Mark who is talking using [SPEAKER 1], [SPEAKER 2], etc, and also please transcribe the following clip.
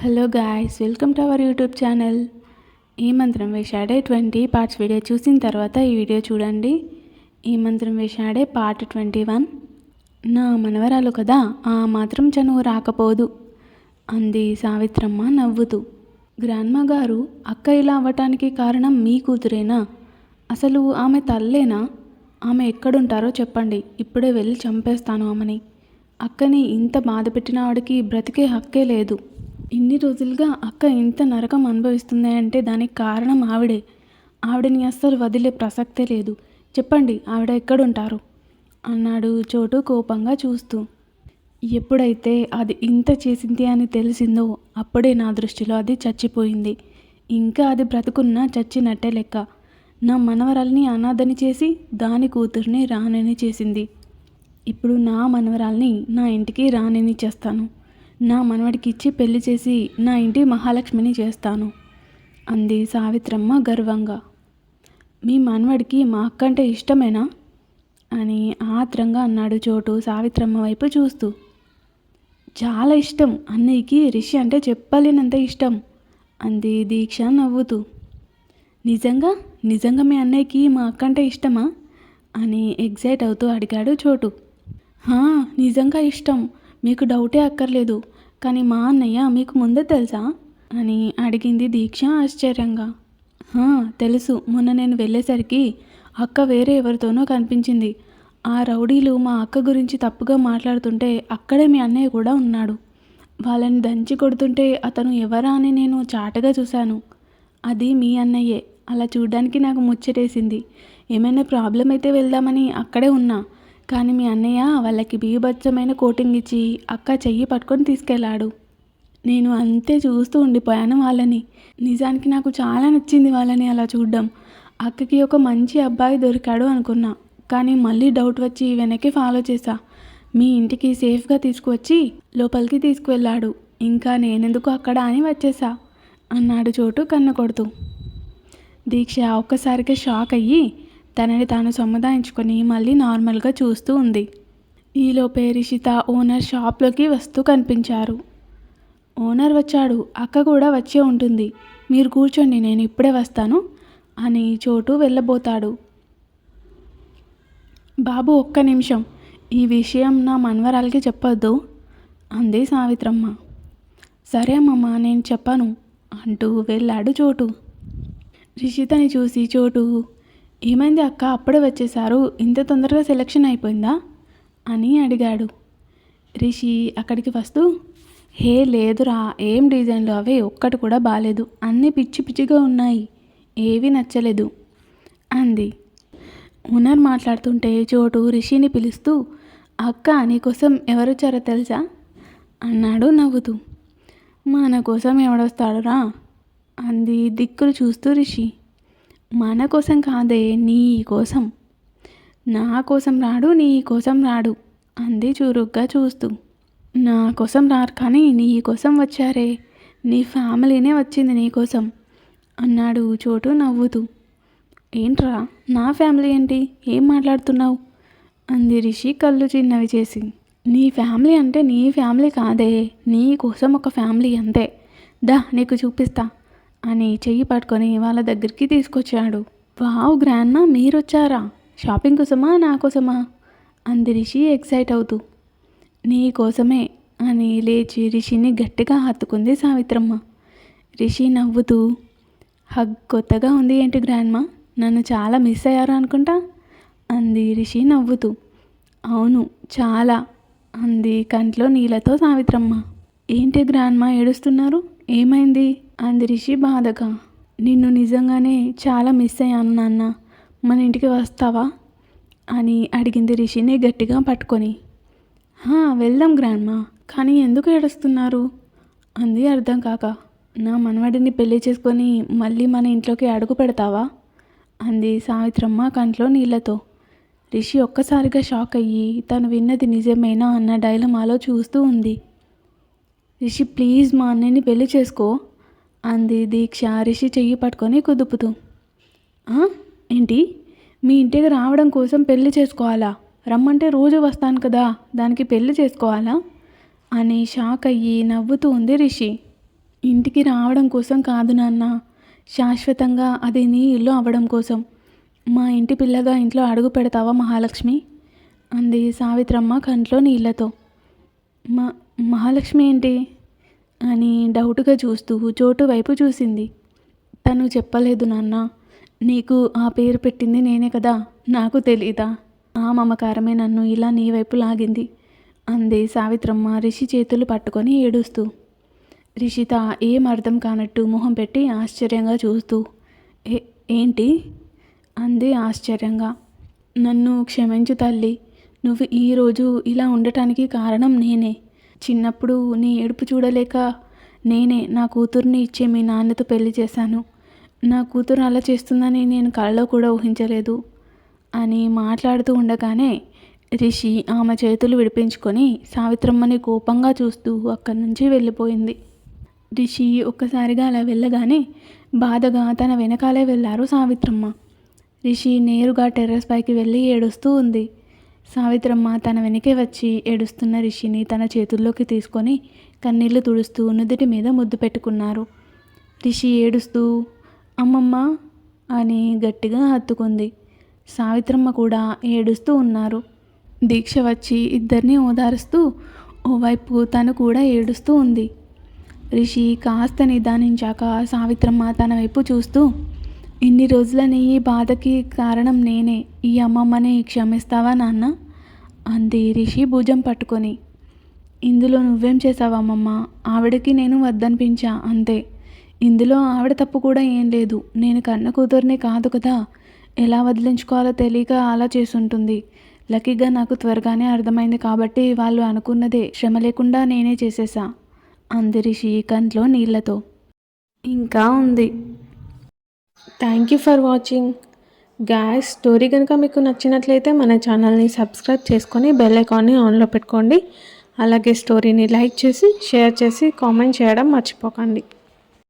[SPEAKER 1] Hello guys welcome to our YouTube channel ఈ మంత్రం వేషాడే twenty parts video చూసిన తర్వాత ఈ వీడియో చూడండి. ఈ మంత్రం వేషాడే పార్ట్ ట్వంటీ వన్. నా మనవరాలు కదా ఆ మాత్రం చనువు రాకపోదు. అంది సావిత్రమ్మ నవ్వుతూ. గ్రాండ్మా గారు అక్క ఇలా అవ్వటానికి కారణం మీ కూతురేనా? అసలు ఆమె తల్లేనా? ఆమె ఎక్కడుంటారో చెప్పండి ఇప్పుడే వెళ్ళి చంపేస్తాను ఆమెని. అక్కని ఇంత బాధ పెట్టిన ఆవిడకి బ్రతికే హక్కే లేదు. ఇన్ని రోజులుగా అక్క ఇంత నరకం అనుభవిస్తుంది అంటే దానికి కారణం ఆవిడే. ఆవిడని అస్సలు వదిలే ప్రసక్తే లేదు. చెప్పండి ఆవిడ ఎక్కడుంటారు? అన్నాడు చోటు కోపంగా చూస్తూ. ఎప్పుడైతే అది ఇంత చేసింది అని తెలిసిందో అప్పుడే నా దృష్టిలో అది చచ్చిపోయింది. ఇంకా అది బ్రతుకున్నా చచ్చినట్టే లెక్క. నా మనవరాల్ని అనాథని చేసి దాని కూతుర్ని రానని చేసింది. ఇప్పుడు నా మనవరాల్ని నా ఇంటికి రానని చేస్తాను. నా మనవడికి ఇచ్చి పెళ్ళి చేసి నా ఇంటి మహాలక్ష్మిని చేస్తాను. అంది సావిత్రమ్మ గర్వంగా. మీ మనవడికి మా అక్కంటే ఇష్టమేనా? అని ఆత్రంగా అన్నాడు చోటు సావిత్రమ్మ వైపు చూస్తూ. చాలా ఇష్టం అన్నయ్యకి రిషి అంటే చెప్పలేనంత ఇష్టం అంది దీక్ష నవ్వుతూ. నిజంగా? నిజంగా మీ అన్నయ్యకి మా అక్కంటే ఇష్టమా? అని ఎగ్జైట్ అవుతూ అడిగాడు చోటు. "హా, నిజంగా ఇష్టం. మీకు డౌటే అక్కర్లేదు కానీ మా అన్నయ్య మీకు ముందే తెలుసా? అని అడిగింది దీక్ష ఆశ్చర్యంగా. తెలుసు. మొన్న నేను వెళ్ళేసరికి అక్క వేరే ఎవరితోనో కనిపించింది. ఆ రౌడీలు మా అక్క గురించి తప్పుగా మాట్లాడుతుంటే అక్కడే మీ అన్నయ్య కూడా ఉన్నాడు. వాళ్ళని దంచి కొడుతుంటే అతను ఎవరా అని నేను చాటగా చూశాను. అది మీ అన్నయ్యే. అలా చూడడానికి నాకు ముచ్చటేసింది. ఏమైనా ప్రాబ్లం అయితే వెళ్దామని అక్కడే ఉన్నా. కానీ మీ అన్నయ్య వాళ్ళకి బీభత్సమైన కోటింగ్ ఇచ్చి అక్క చెయ్యి పట్టుకొని తీసుకెళ్ళాడు నేను అంతే చూస్తూ ఉండిపోయాను వాళ్ళని. నిజానికి నాకు చాలా నచ్చింది వాళ్ళని అలా చూడడం. అక్కకి ఒక మంచి అబ్బాయి దొరికాడు అనుకున్నా. కానీ మళ్ళీ డౌట్ వచ్చి వెనక్కి ఫాలో చేశా. మీ ఇంటికి సేఫ్గా తీసుకువచ్చి లోపలికి తీసుకువెళ్ళాడు. ఇంకా నేనెందుకు అక్కడ అని వచ్చేసా అన్నాడు చోటు కన్న కొడుతూ దీక్ష ఒక్కసారిగా షాక్ అయ్యి తనని తాను సముదాయించుకొని మళ్ళీ నార్మల్గా చూస్తూ ఉంది. ఈలోపే రిషిత ఓనర్ షాప్లోకి వస్తూ కనిపించారు. ఓనర్ వచ్చాడు అక్క కూడా వచ్చే ఉంటుంది. మీరు కూర్చోండి నేను ఇప్పుడే వస్తాను అని చోటు వెళ్ళబోతాడు. బాబు ఒక్క నిమిషం ఈ విషయం నా మనవరాలకి చెప్పొద్దు అంది సావిత్రమ్మ. సరే అమ్మమ్మ నేను చెప్పాను అంటూ వెళ్ళాడు చోటు. రిషితని చూసి చోటు ఏమైంది అక్క? అప్పుడే వచ్చేసారు ఇంత తొందరగా సెలక్షన్ అయిపోయిందా? అని అడిగాడు. రిషి అక్కడికి వస్తూ హే లేదురా. ఏం డిజైన్లు? అవే ఒక్కటి కూడా బాగాలేదు అన్నీ పిచ్చి పిచ్చిగా ఉన్నాయి. ఏవి నచ్చలేదు. అంది. ఓనర్ మాట్లాడుతుంటే చోటు రిషిని పిలుస్తూ అక్క నీకోసం ఎవరొచ్చారో తెలుసా? అన్నాడు నవ్వుతూ. మన కోసం ఎవడొస్తాడురా? అంది దిక్కులు చూస్తూ రిషి. మన కోసం కాదే నీ కోసం. నా కోసం రాడు నీ కోసం రాడు. అంది చురుగ్గా చూస్తూ. నా కోసం రారు కానీ నీ కోసం వచ్చారే. నీ ఫ్యామిలీనే వచ్చింది నీ కోసం అన్నాడు చోటు నవ్వుతూ. ఏంట్రా నా ఫ్యామిలీ ఏంటి? ఏం మాట్లాడుతున్నావు? అంది రిషి కళ్ళు చిన్నవి చేసి. నీ ఫ్యామిలీ అంటే నీ ఫ్యామిలీ కాదే. నీ కోసం ఒక ఫ్యామిలీ అంతే. దా నీకు చూపిస్తా. అని చెయ్యి పట్టుకొని వాళ్ళ దగ్గరికి తీసుకొచ్చాడు. Wow grandma మీరొచ్చారా? షాపింగ్ కోసమా నా కోసమా? అంది రిషి ఎక్సైట్ అవుతూ. నీ కోసమే అని లేచి రిషిని గట్టిగా హత్తుకుంది సావిత్రమ్మ. రిషి నవ్వుతూ హగ్ కొత్తగా ఉంది ఏంటి గ్రాండ్మా? నన్ను చాలా మిస్ అయ్యారు అనుకుంటా? అంది రిషి నవ్వుతూ. అవును చాలా అంది కంట్లో నీళ్ళతో సావిత్రమ్మ. ఏంటి గ్రాండ్మా ఏడుస్తున్నారు? ఏమైంది? అంది రిషి బాధగా నిన్ను నిజంగానే చాలా మిస్ అయ్యాను నాన్న. మన ఇంటికి వస్తావా? అని అడిగింది రిషిని గట్టిగా పట్టుకొని. "హా, వెళ్దాం గ్రాండ్మా. కానీ ఎందుకు ఏడుస్తున్నారు? అంది అర్థం కాక. నా మనవడిని పెళ్ళి చేసుకొని మళ్ళీ మన ఇంట్లోకి అడుగు పెడతావా? అంది సావిత్రమ్మ కంట్లో నీళ్ళతో రిషి ఒక్కసారిగా షాక్ అయ్యి తను విన్నది నిజమేనా? అన్న డైలమాలో చూస్తూ ఉంది. రిషి ప్లీజ్ మా అన్నయ్యని పెళ్ళి చేసుకో. అంది దీక్ష రిషి చెయ్యి పట్టుకొని కుదుపుతూ. ఏంటి? మీ ఇంటికి రావడం కోసం పెళ్ళి చేసుకోవాలా? రమ్మంటే రోజు వస్తాను కదా దానికి పెళ్ళి చేసుకోవాలా? అని షాక్ అయ్యి నవ్వుతూ ఉంది రిషి. ఇంటికి రావడం కోసం కాదు నాన్న. శాశ్వతంగా అది నీ ఇల్లు అవ్వడం కోసం. మా ఇంటి పిల్లగా ఇంట్లో అడుగు పెడతావా మహాలక్ష్మి? అంది సావిత్రమ్మ కంట్లో నీళ్ళతో. మా మహాలక్ష్మి ఏంటి? అని డౌట్గా చూస్తూ చోటు వైపు చూసింది. తను చెప్పలేదు నాన్న. నీకు ఆ పేరు పెట్టింది నేనే కదా? నాకు తెలీదా? ఆ మమకారమే నన్ను ఇలా నీ వైపు లాగింది. అంది సావిత్రమ్మ రిషి చేతులు పట్టుకొని ఏడుస్తూ. రిషిత ఏం అర్థం కానట్టు మొహం పెట్టి ఆశ్చర్యంగా చూస్తూ. ఏ ఏంటి? అంది ఆశ్చర్యంగా. నన్ను క్షమించు తల్లి. నువ్వు ఈరోజు ఇలా ఉండటానికి కారణం నేనే. చిన్నప్పుడు నీ ఏడుపు చూడలేక నేనే నా కూతుర్ని ఇచ్చే మీ నాన్నతో పెళ్ళి చేశాను. నా కూతురు అలా చేస్తుందని నేను కలలో కూడా ఊహించలేదు అని మాట్లాడుతూ ఉండగానే రిషి ఆమె చేతులు విడిపించుకొని సావిత్రమ్మని కోపంగా చూస్తూ అక్కడి నుంచి వెళ్ళిపోయింది. రిషి ఒక్కసారిగా అలా వెళ్ళగానే బాధగా తన వెనకాలే వెళ్ళారు సావిత్రమ్మ. రిషి నేరుగా టెర్రస్ పైకి వెళ్ళి ఏడుస్తూ ఉంది. సావిత్రమ్మ తన వెనకే వచ్చి ఏడుస్తున్న రిషిని తన చేతుల్లోకి తీసుకొని కన్నీళ్ళు తుడుస్తూ నుదుటి మీద ముద్దు పెట్టుకున్నారు. రిషి ఏడుస్తూ అమ్మమ్మ అని గట్టిగా హత్తుకుంది. సావిత్రమ్మ కూడా ఏడుస్తూ ఉన్నారు. దీక్ష వచ్చి ఇద్దరిని ఓదారుస్తూ ఓవైపు తను కూడా ఏడుస్తూ ఉంది. రిషి కాస్త నిదానించాక సావిత్రమ్మ తన వైపు చూస్తూ ఇన్ని రోజులని ఈ బాధకి కారణం నేనే. ఈ అమ్మమ్మని క్షమిస్తావా నాన్న? అంది రిషి భుజం పట్టుకొని. ఇందులో నువ్వేం చేసావు అమ్మమ్మ? ఆవిడకి నేను వద్దనిపించా అంతే. ఇందులో ఆవిడ తప్పు కూడా ఏం లేదు. నేను కన్న కూతుర్ని కాదు కదా. ఎలా వదిలించుకోవాలో తెలియక అలా చేసుంటుంది. లక్కీగా నాకు త్వరగానే అర్థమైంది కాబట్టి వాళ్ళు అనుకున్నదే శ్రమ లేకుండా నేనే చేసేసా అంది రిషి కంట్లో నీళ్ళతో. ఇంకా ఉంది. Thank you for watching gas story కనుక మీకు నచ్చినట్లయితే మన ఛానల్ని సబ్స్క్రైబ్ చేసుకొని బెల్ ఐకాన్ని ఆన్లో పెట్టుకోండి. అలాగే స్టోరీని లైక్ చేసి షేర్ చేసి కామెంట్ చేయడం మర్చిపోకండి.